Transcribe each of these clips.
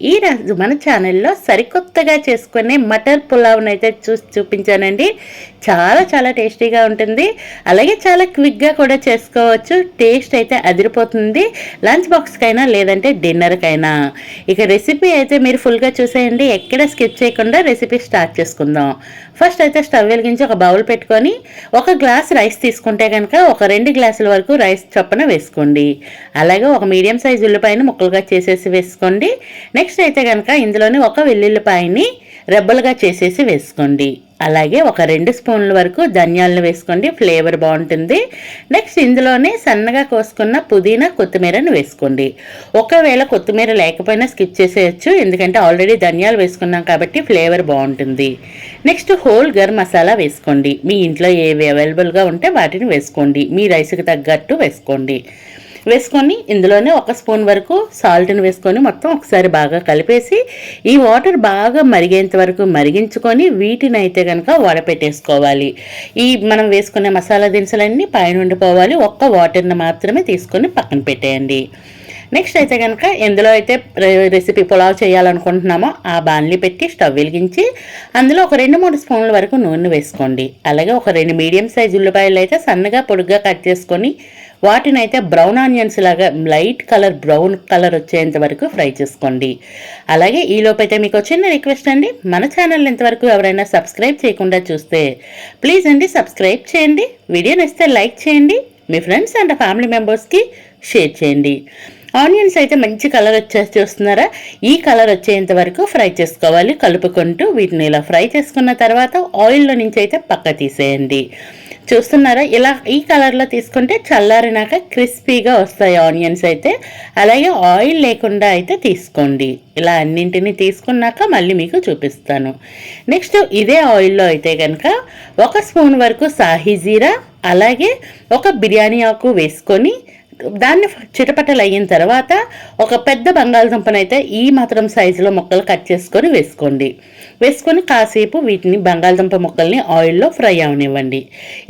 ఈ మన ఛానల్లో సరికొత్తగా చేసుకునే మటర్ పులావ్ని అయితే చూసి చూపించానండి. చాలా చాలా టేస్టీగా ఉంటుంది. అలాగే చాలా క్విక్గా కూడా చేసుకోవచ్చు. టేస్ట్ అయితే అదిరిపోతుంది. లంచ్ బాక్స్కైనా లేదంటే డిన్నర్కైనా. ఇక రెసిపీ అయితే మీరు ఫుల్గా చూసేయండి. ఎక్కడ స్కిప్ చేయకుండా రెసిపీ స్టార్ట్ చేసుకుందాం. ఫస్ట్ అయితే స్టవ్ వెలిగించి ఒక బౌల్ పెట్టుకొని ఒక గ్లాస్ రైస్ తీసుకుంటే కనుక ఒక రెండు గ్లాసుల వరకు రైస్ చొప్పున వేసుకోండి. అలాగే ఒక మీడియం సైజ్ ఉల్లిపాయను ముక్కలుగా చేసేసి వేసుకోండి. నెక్స్ట్ నెక్స్ట్ అయితే కనుక ఇందులోని ఒక వెల్లుల్లిపాయని రెబ్బలుగా చేసేసి వేసుకోండి. అలాగే ఒక రెండు స్పూన్ల వరకు ధనియాలను వేసుకోండి ఫ్లేవర్ బాగుంటుంది. నెక్స్ట్ ఇందులోనే సన్నగా కోసుకున్న పుదీనా కొత్తిమీరను వేసుకోండి. ఒకవేళ కొత్తిమీర లేకపోయినా స్కిప్ చేసేయచ్చు ఎందుకంటే ఆల్రెడీ ధనియాలు వేసుకున్నాం కాబట్టి ఫ్లేవర్ బాగుంటుంది. నెక్స్ట్ హోల్ గరం మసాలా వేసుకోండి. మీ ఇంట్లో ఏవి అవైలబుల్గా ఉంటే వాటిని వేసుకోండి. మీ రైస్కి తగ్గట్టు వేసుకోండి. వేసుకొని ఇందులోనే ఒక స్పూన్ వరకు సాల్ట్ని వేసుకొని మొత్తం ఒకసారి బాగా కలిపేసి ఈ వాటర్ బాగా మరిగేంత వరకు మరిగించుకొని వీటిని అయితే కనుక వడపెట్టేసుకోవాలి. ఈ మనం వేసుకునే మసాలా దినుసులన్నీ పైన ఉండిపోవాలి ఒక్క వాటర్ని మాత్రమే తీసుకొని పక్కన పెట్టేయండి. నెక్స్ట్ అయితే కనుక ఎందులో అయితే రెసిపీ పులావ్ చేయాలనుకుంటున్నామో ఆ బాణలి పెట్టి స్టవ్ వెలిగించి అందులో ఒక రెండు మూడు స్పూన్ల వరకు నూనె వేసుకోండి. అలాగే ఒక రెండు మీడియం సైజు ఉల్లిపాయలు అయితే సన్నగా పొడుగ్గా కట్ చేసుకొని వాటిని అయితే బ్రౌన్ ఆనియన్స్ లాగా లైట్ కలర్ బ్రౌన్ కలర్ వచ్చేంత వరకు ఫ్రై చేసుకోండి. అలాగే ఈ లోపైతే మీకు చిన్న రిక్వెస్ట్ అండి. మన ఛానల్ ఇంతవరకు ఎవరైనా సబ్స్క్రైబ్ చేయకుండా చూస్తే ప్లీజ్ అండి సబ్స్క్రైబ్ చేయండి. వీడియో నచ్చితే లైక్ చేయండి. మీ ఫ్రెండ్స్ అండ్ ఫ్యామిలీ మెంబర్స్కి షేర్ చేయండి. ఆనియన్స్ అయితే మంచి కలర్ వచ్చేసి చూస్తున్నారా? ఈ కలర్ వచ్చేంత వరకు ఫ్రై చేసుకోవాలి. కలుపుకుంటూ వీటిని ఇలా ఫ్రై చేసుకున్న తర్వాత ఆయిల్లో నుంచి అయితే పక్క తీసేయండి. చూస్తున్నారా? ఇలా ఈ కలర్లో తీసుకుంటే చల్లారినాక క్రిస్పీగా వస్తాయి ఆనియన్స్ అయితే. అలాగే ఆయిల్ లేకుండా అయితే తీసుకోండి. ఇలా అన్నింటినీ తీసుకున్నాక మళ్ళీ మీకు చూపిస్తాను. నెక్స్ట్ ఇదే ఆయిల్లో అయితే కనుక ఒక స్పూన్ వరకు సాహీ జీరా అలాగే ఒక బిర్యానీ ఆకు వేసుకొని దాన్ని చిటపటలు అయిన తర్వాత ఒక పెద్ద బంగాళదుంపనైతే ఈ మాత్రం సైజులో ముక్కలు కట్ చేసుకొని వేసుకోండి. వేసుకొని కాసేపు వీటిని బంగాళదుంప ముక్కల్ని ఆయిల్లో ఫ్రై అవనివ్వండి.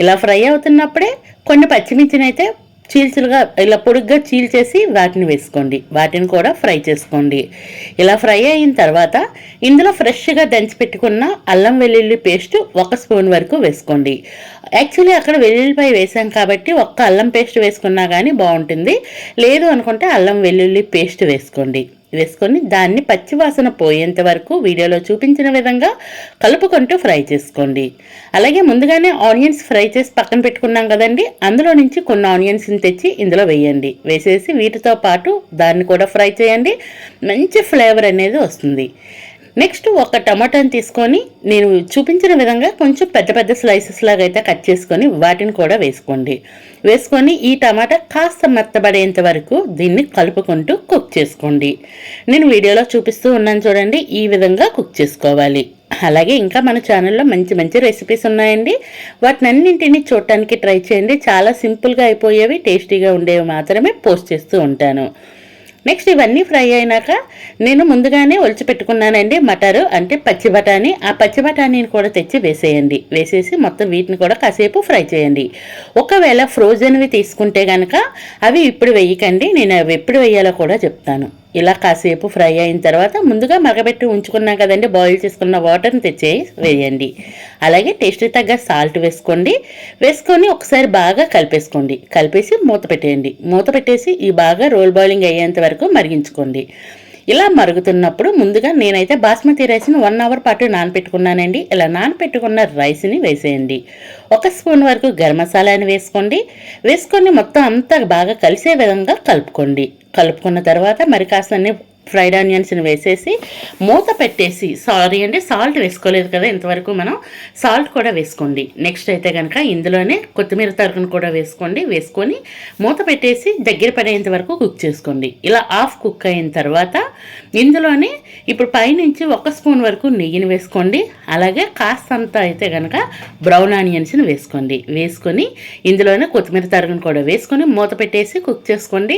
ఇలా ఫ్రై అవుతున్నప్పుడే కొన్ని పచ్చిమిర్చిని అయితే చీల్చులుగా ఇలా పొడుగ్గా చీల్చేసి వాటిని వేసుకోండి. వాటిని కూడా ఫ్రై చేసుకోండి. ఇలా ఫ్రై అయిన తర్వాత ఇందులో ఫ్రెష్గా దంచి పెట్టుకున్న అల్లం వెల్లుల్లి పేస్ట్ ఒక స్పూన్ వరకు వేసుకోండి. యాక్చువల్లీ అక్కడ వెల్లుల్లిపై వేసాం కాబట్టి ఒక్క అల్లం పేస్ట్ వేసుకున్నా కానీ బాగుంటుంది. లేదు అనుకుంటే అల్లం వెల్లుల్లి పేస్ట్ వేసుకోండి. వేసుకొని దాన్ని పచ్చివాసన పోయేంత వరకు వీడియోలో చూపించిన విధంగా కలుపుకుంటూ ఫ్రై చేసుకోండి. అలాగే ముందుగానే ఆనియన్స్ ఫ్రై చేసి పక్కన పెట్టుకున్నాం కదండి. అందులో నుంచి కొన్ని ఆనియన్స్ని తెచ్చి ఇందులో వేయండి. వేసేసి వీటితో పాటు దాన్ని కూడా ఫ్రై చేయండి. మంచి ఫ్లేవర్ అనేది వస్తుంది. నెక్స్ట్ ఒక టమాటాని తీసుకొని నేను చూపించిన విధంగా కొంచెం పెద్ద పెద్ద స్లైసెస్ లాగా అయితే కట్ చేసుకొని వాటిని కూడా వేసుకోండి. వేసుకొని ఈ టమాటా కాస్త మెత్తబడేంత వరకు దీన్ని కలుపుకుంటూ కుక్ చేసుకోండి. నేను వీడియోలో చూపిస్తూ ఉన్నాను చూడండి ఈ విధంగా కుక్ చేసుకోవాలి. అలాగే ఇంకా మన ఛానల్లో మంచి మంచి రెసిపీస్ ఉన్నాయండి. వాటిని అన్నింటినీ చూడటానికి ట్రై చేయండి. చాలా సింపుల్గా అయిపోయేవి టేస్టీగా ఉండేవి మాత్రమే పోస్ట్ చేస్తూ ఉంటాను. నెక్స్ట్ ఇవన్నీ ఫ్రై అయినాక నేను ముందుగానే ఒలిచిపెట్టుకున్నానండి మటరు అంటే పచ్చి బఠానీ. ఆ పచ్చి బఠానీని కూడా తెచ్చి వేసేయండి. వేసేసి మొత్తం వీటిని కూడా కాసేపు ఫ్రై చేయండి. ఒకవేళ ఫ్రోజన్వి తీసుకుంటే కనుక అవి ఇప్పుడు వేయకండి. నేను అవి ఎప్పుడు వేయాలో కూడా చెప్తాను. ఇలా కాసేపు ఫ్రై అయిన తర్వాత ముందుగా మగబెట్టి ఉంచుకున్నాం కదండి. బాయిల్ చేసుకున్న వాటర్ని తెచ్చి వేయండి. అలాగే టేస్ట్ తగ్గ సాల్ట్ వేసుకోండి. వేసుకొని ఒకసారి బాగా కలిపేసుకోండి. కలిపేసి మూత పెట్టేయండి. మూత పెట్టేసి ఈ బాగా రోల్ బాయిలింగ్ అయ్యేంత వరకు మరిగించుకోండి. ఇలా మరుగుతున్నప్పుడు ముందుగా నేనైతే బాస్మతి రైస్ని వన్ అవర్ పాటు నానపెట్టుకున్నానండి. ఇలా నానపెట్టుకున్న రైస్ని వేసేయండి. ఒక స్పూన్ వరకు గరం మసాలాని వేసుకోండి. వేసుకొని మొత్తం అంతా బాగా కలిసే విధంగా కలుపుకోండి. కలుపుకున్న తర్వాత మరి కాస్త ఫ్రైడ్ ఆనియన్స్ని వేసేసి మూత పెట్టేసి సారీ అండి సాల్ట్ వేసుకోలేదు కదా ఇంతవరకు మనం. సాల్ట్ కూడా వేసుకోండి. నెక్స్ట్ అయితే కనుక ఇందులోనే కొత్తిమీర తరుగును కూడా వేసుకోండి. వేసుకొని మూత పెట్టేసి దగ్గర పడేంత వరకు కుక్ చేసుకోండి. ఇలా హాఫ్ కుక్ అయిన తర్వాత ఇందులోనే ఇప్పుడు పైనుంచి ఒక స్పూన్ వరకు నెయ్యిని వేసుకోండి. అలాగే కాస్తంత అయితే కనుక బ్రౌన్ ఆనియన్స్ని వేసుకోండి. వేసుకొని ఇందులోనే కొత్తిమీర తరుగును కూడా వేసుకొని మూత పెట్టేసి కుక్ చేసుకోండి.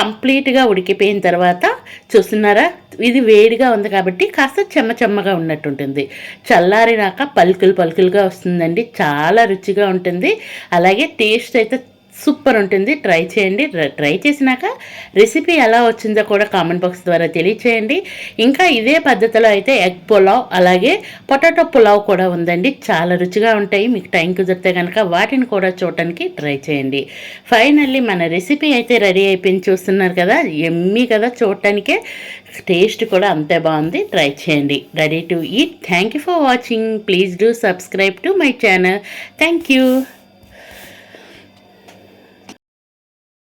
కంప్లీట్గా ఉడికిపోయిన తర్వాత చూసి చూస్తున్నారా? ఇది వేడిగా ఉంది కాబట్టి కాస్త చెమ్మ చెమ్మగా ఉన్నట్టుంటుంది. చల్లారినాక పలుకులు పలుకులుగా వస్తుందండి. చాలా రుచిగా ఉంటుంది. అలాగే టేస్ట్ అయితే సూపర్ ఉంటుంది. ట్రై చేయండి. ట్రై చేసినాక రెసిపీ ఎలా వచ్చిందో కూడా కామెంట్ బాక్స్ ద్వారా తెలియచేయండి. ఇంకా ఇదే పద్ధతిలో అయితే ఎగ్ పులావ్ అలాగే పొటాటో పులావ్ కూడా ఉందండి. చాలా రుచిగా ఉంటాయి. మీకు టైం కుదిరితే కనుక వాటిని కూడా చూడటానికి ట్రై చేయండి. ఫైనల్లీ మన రెసిపీ అయితే రెడీ అయిపోయింది. చూస్తున్నారు కదా? ఎమ్మి కదా చూడటానికే. టేస్ట్ కూడా అంతే బాగుంది. ట్రై చేయండి. Ready to eat. Thank you for watching. Please do subscribe to my channel. Thank you.